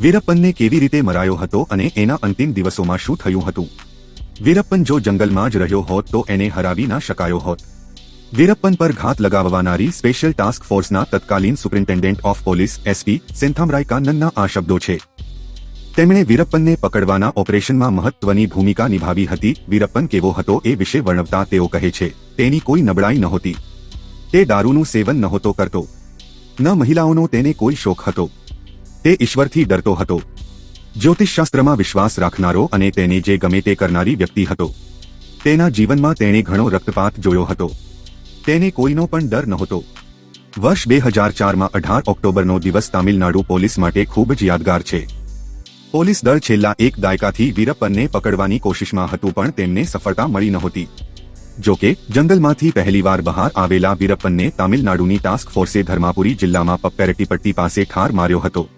વીરપ્પનને કેવી રીતે મરાયો હતો અને એના અંતિમ દિવસોમાં શું થયું હતું? વીરપ્પન જો જંગલમાં જ રહ્યો હોત તો એને હરાવી ના શકાયો હોત. વીરપ્પન પર ઘાત લગાવવાનારી સ્પેશિયલ ટાસ્ક ફોર્સના તત્કાલીન superintendent of police SP Senthamarai કાનનના આ શબ્દો છે. તેમણે વીરપ્પનને પકડવાના ઓપરેશનમાં મહત્વની ભૂમિકા નિભાવી હતી. વીરપ્પન કેવો હતો એ વિશે વર્ણવતા તેઓ કહે છે. તેની કોઈ નબળાઈ નહોતી. તે દારૂનું સેવન નહોતો કરતો. ન મહિલાઓનો તેને કોઈ શોખ હતો. તે ઈશ્વરથી ડરતો હતો. જ્યોતિષશાસ્ત્રમાં વિશ્વાસ રાખનારો અને તેને જે ગમે તે કરનારી વ્યક્તિ હતો. તેના જીવનમાં તેણે ઘણો રક્તપાત જોયો હતો. તેને કોઈનો પણ ડર નહોતો. વર્ષ બે હજાર ચારમાં અઢાર ઓક્ટોબરનો દિવસ તામિલનાડુ પોલીસ માટે ખૂબ જ યાદગાર છે. પોલીસ દળ છેલ્લા એક દાયકાથી વીરપ્પનને પકડવાની કોશિશમાં હતું પણ તેમને સફળતા મળી નહોતી. જોકે જંગલમાંથી પહેલીવાર બહાર આવેલા વીરપ્પનને તામિલનાડુની ટાસ્ક ફોર્સે ધર્માપુરી જિલ્લામાં પપ્પેરટીપટ્ટી પાસે ઠાર માર્યો હતો.